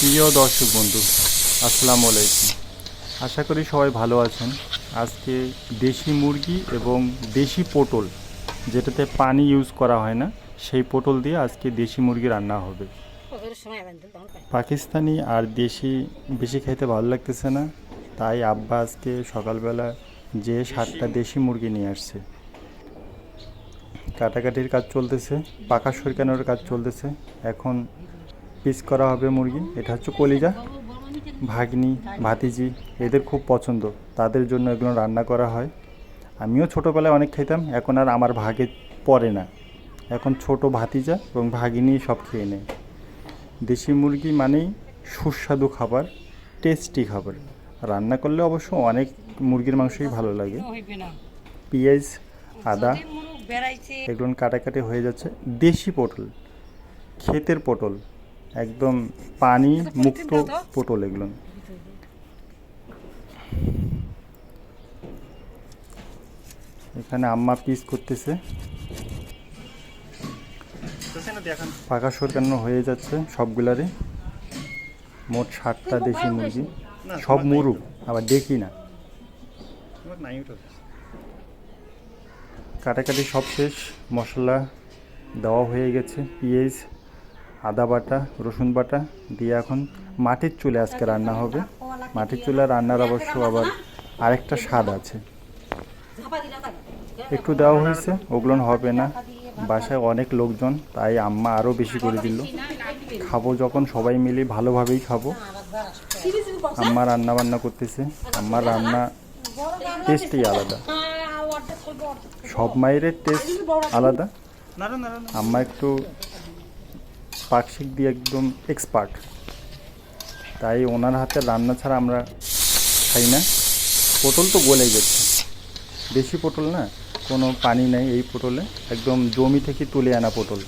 প্রিয় দর্শক বন্ধু আসসালামু আলাইকুম। আশা করি সবাই ভালো আছেন। আজকে দেশি মুরগি এবং দেশি পটল যেটাতে পানি ইউজ করা হয় না সেই পটল দিয়ে আজকে দেশি মুরগি রান্না হবে। পাকিস্তানি আর দেশি বেশি খেতে ভালো লাগতেছে না তাই আব্বা আজকে সকালবেলা যে সাতটা দেশি মুরগি নিয়ে আসছে। কাটাকাটির কাজ চলতেছে পাকা সরকানোর কাজ চলতেছে। এখন পিস করা হবে মুরগি। এটা হচ্ছে কলিজা ভাগ্নি ভাতিজি এদের খুব পছন্দ। তাদের জন্য এগুলো রান্না করা হয়। আমিও ছোটোবেলায় অনেক খেতাম এখন আর আমার ভাগে পড়ে না। এখন ছোট ভাতিজা এবং ভাগিনী সব খেয়ে নেয়। দেশি মুরগি মানেই সুস্বাদু খাবার টেস্টি খাবার। রান্না করলে অবশ্য অনেক মুরগির মাংসই ভালো লাগে। পেঁয়াজ আদা এগুলো কাটাকাটি হয়ে যাচ্ছে। দেশি পটল ক্ষেতের পটল। একদম পানি মুক্ত পটল এগুলো। এখানে আম্মা পিস করতেছে। পাকা সরকানো হয়ে যাচ্ছে সবগুলারে মোট ষাটটা দেশি মুরগি। সব মুরুগ আবার দেখি না। কাটাকাটি সব শেষ, মশলা দেওয়া হয়ে গেছে, পেঁয়াজ। আদা বাটা, রসুন বাটা দিয়ে এখন মাটির চুলে আজকে রান্না হবে। মাটির চুলে রান্নার অবশ্য আবার আরেকটা স্বাদ আছে। একটু দেওয়া হয়েছে ওগুলো হবে না। বাসায় অনেক লোকজন, তাই আম্মা আরও বেশি করে দিল। খাব যখন, সবাই মিলে ভালোভাবেই খাব। আম্মা রান্না বান্না করতেছে, আম্মার রান্না টেস্টই আলাদা। সব মায়ের টেস্ট আলাদা। আম্মা একটু পাকশিক দিয়ে একদম এক্সপার্ট তাই ওনার হাতে রান্না ছাড়া আমরা খাই না। পটল তো গলে গেছে বেশি পটল না, কোনো পানি নেই এই পটলে। একদম জমি থেকে তুলে আনা পটল।